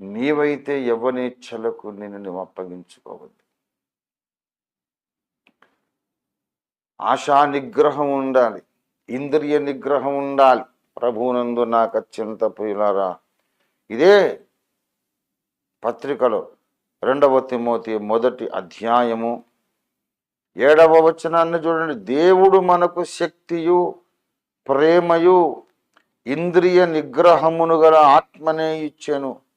నీవైతే యవ్వనేచ్ఛలకు నేను నువ్వు అప్పగించుకోవద్దు. ఆశా నిగ్రహం ఉండాలి ఇంద్రియ నిగ్రహం ఉండాలి. ప్రభునందు నాకు అత్యంత ప్రియులారా ఇదే పత్రికలో రెండవ తిమోతి మొదటి అధ్యాయము ఏడవ వచనాన్ని చూడండి. దేవుడు మనకు శక్తియు ప్రేమయు ఇంద్రియ నిగ్రహమును గల ఆత్మనే ఇచ్చెను.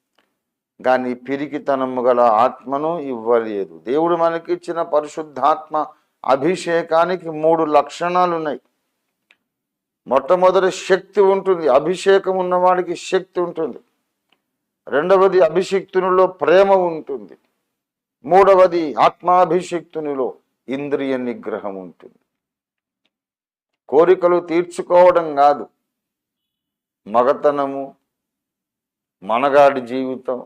కానీ పిరికితనము గల ఆత్మను ఇవ్వలేదు. దేవుడు మనకిచ్చిన పరిశుద్ధాత్మ అభిషేకానికి మూడు లక్షణాలు ఉన్నాయి మొట్టమొదటి శక్తి ఉంటుంది. అభిషేకం ఉన్నవాడికి శక్తి ఉంటుంది. రెండవది అభిషిక్తునిలో ప్రేమ ఉంటుంది. మూడవది ఆత్మాభిషిక్తునిలో ఇంద్రియ నిగ్రహం ఉంటుంది. కోరికలు తీర్చుకోవడం కాదు. మగతనము మనగాడి జీవితం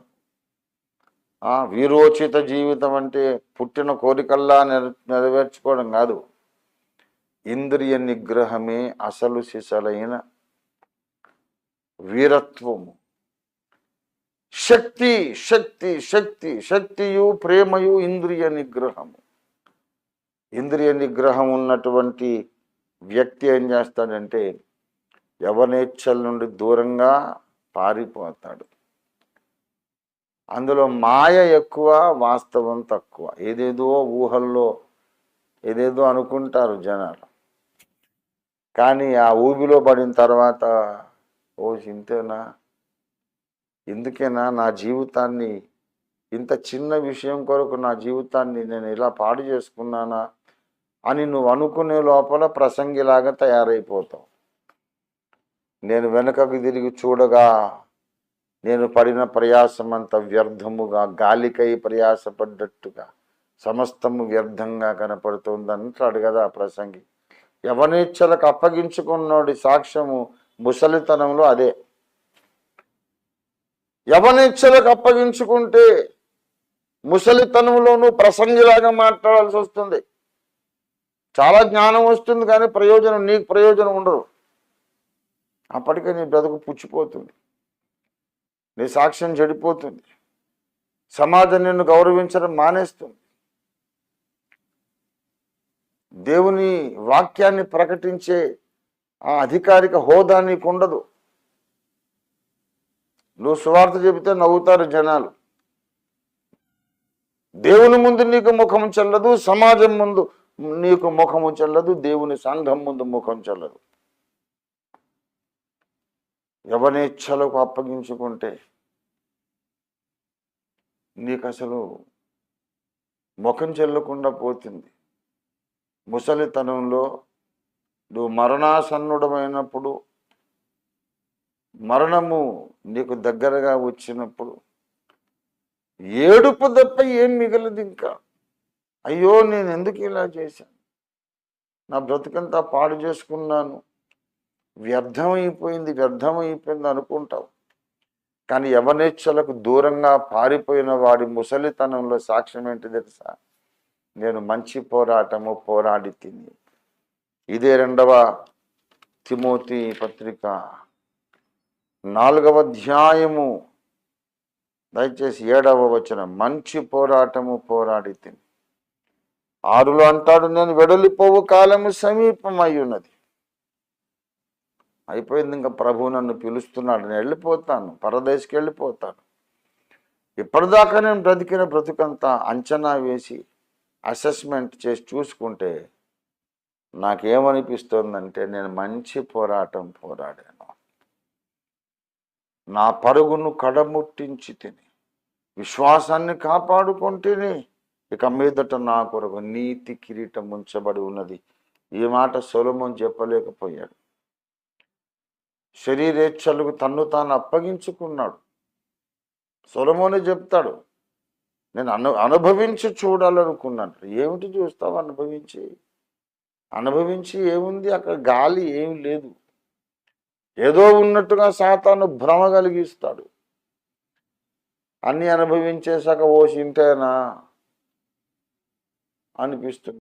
వీరోచిత జీవితం అంటే పుట్టిన కోరికల్లా నెరవేర్చుకోవడం కాదు. ఇంద్రియ నిగ్రహమే అసలు సిసలైన వీరత్వము. శక్తి శక్తి శక్తి శక్తియు ప్రేమయు ఇంద్రియ నిగ్రహము. ఇంద్రియ నిగ్రహం ఉన్నటువంటి వ్యక్తి ఏం చేస్తాడంటే యవనేచ్ఛల నుండి దూరంగా పారిపోతాడు. అందులో మాయ ఎక్కువ వాస్తవం తక్కువ. ఏదేదో ఊహల్లో ఏదేదో అనుకుంటారు జనాలు. కానీ ఆ ఊబిలో పడిన తర్వాత ఓ ఇంతేనా? ఎందుకైనా? నా జీవితాన్ని ఇంత చిన్న విషయం కొరకు నా జీవితాన్ని నేను ఇలా పాడు చేసుకున్నానా? అని నువ్వు అనుకునే లోపల ప్రసంగిలాగా తయారైపోతావు. నేను వెనుకకు తిరిగి చూడగా నేను పడిన ప్రయాసం వ్యర్థముగా గాలికై ప్రయాసపడ్డట్టుగా సమస్తము వ్యర్థంగా కనపడుతుంది అంటాడు కదా ఆ ప్రసంగి. యవనేచ్ఛలకు అప్పగించుకున్నోడి సాక్ష్యము ముసలితనంలో అదే. యవనేచ్ఛలకు అప్పగించుకుంటే ముసలితనంలోనూ ప్రసంగిలాగా మాట్లాడాల్సి వస్తుంది. చాలా జ్ఞానం వస్తుంది కానీ ప్రయోజనం నీకు ప్రయోజనం ఉండదు. అప్పటికే నీ బ్రతుకు పుచ్చిపోతుంది. నీ సాక్ష్యం చెడిపోతుంది. సమాజం నిన్ను గౌరవించడం మానేస్తుంది. దేవుని వాక్యాన్ని ప్రకటించే ఆ అధికారిక హోదా నీకు ఉండదు నువ్వు సువార్త చెబితే నవ్వుతారు జనాలు. దేవుని ముందు నీకు ముఖం చెల్లదు సమాజం ముందు నీకు ముఖము చెల్లదు దేవుని సంఘం ముందు ముఖం చెల్లదు. యవనేచ్ఛలకు అప్పగించుకుంటే నీకు అసలు ముఖం చెల్లకుండా పోతుంది. ముసలితనంలో నువ్వు మరణాసన్నుడమైనప్పుడు మరణము నీకు దగ్గరగా వచ్చినప్పుడు ఏడుపు తప్ప ఏం మిగలదు ఇంకా. అయ్యో నేను ఎందుకు ఇలా చేశాను? నా బ్రతుకంతా పాడు చేసుకున్నాను. వ్యర్థమైపోయింది వ్యర్థమైపోయింది అనుకుంటావు కానీ యవనేచ్ఛలకు దూరంగా పారిపోయిన వాడి ముసలితనంలో సాక్ష్యం ఏంటి తెలుసా? నేను మంచి పోరాటము పోరాడి తిని. ఇదే రెండవ తిమోతి పత్రిక. నాలుగవ అధ్యాయము. దయచేసి ఏడవ వచనం. మంచి పోరాటము పోరాడి తిని. ఆరులో అంటాడు నేను వెడలిపోవు కాలము సమీపమై ఉన్నది. అయిపోయింది ఇంకా ప్రభు నన్ను పిలుస్తున్నాడు. నేను వెళ్ళిపోతాను. పరదేశకి వెళ్ళిపోతాను. ఇప్పటిదాకా నేను బ్రతికిన బ్రతుకంతా అంచనా వేసి అసెస్మెంట్ చేసి చూసుకుంటే నాకేమనిపిస్తోందంటే నేను మంచి పోరాటం పోరాడాను. నా పరుగును కడముట్టించి తిని విశ్వాసాన్ని కాపాడుకుంటేనే ఇక మీదట నా కొరకు నీతి కిరీటం ఉంచబడి ఉన్నది. ఈ మాట సొలమోన్ చెప్పలేకపోయాడు. శరీరేచ్ఛలకు తన్ను తాను అప్పగించుకున్నాడు. సొలమోనే చెప్తాడు నేను అను అనుభవించి చూడాలనుకున్నాను. ఏమిటి చూస్తావు? అనుభవించి. అనుభవించి ఏముంది? అక్కడ గాలి ఏం లేదు. ఏదో ఉన్నట్టుగా సాతాను భ్రమ కలిగిస్తాడు. అన్నీ అనుభవించేశాక ఓ చింతేనా అనిపిస్తుంది.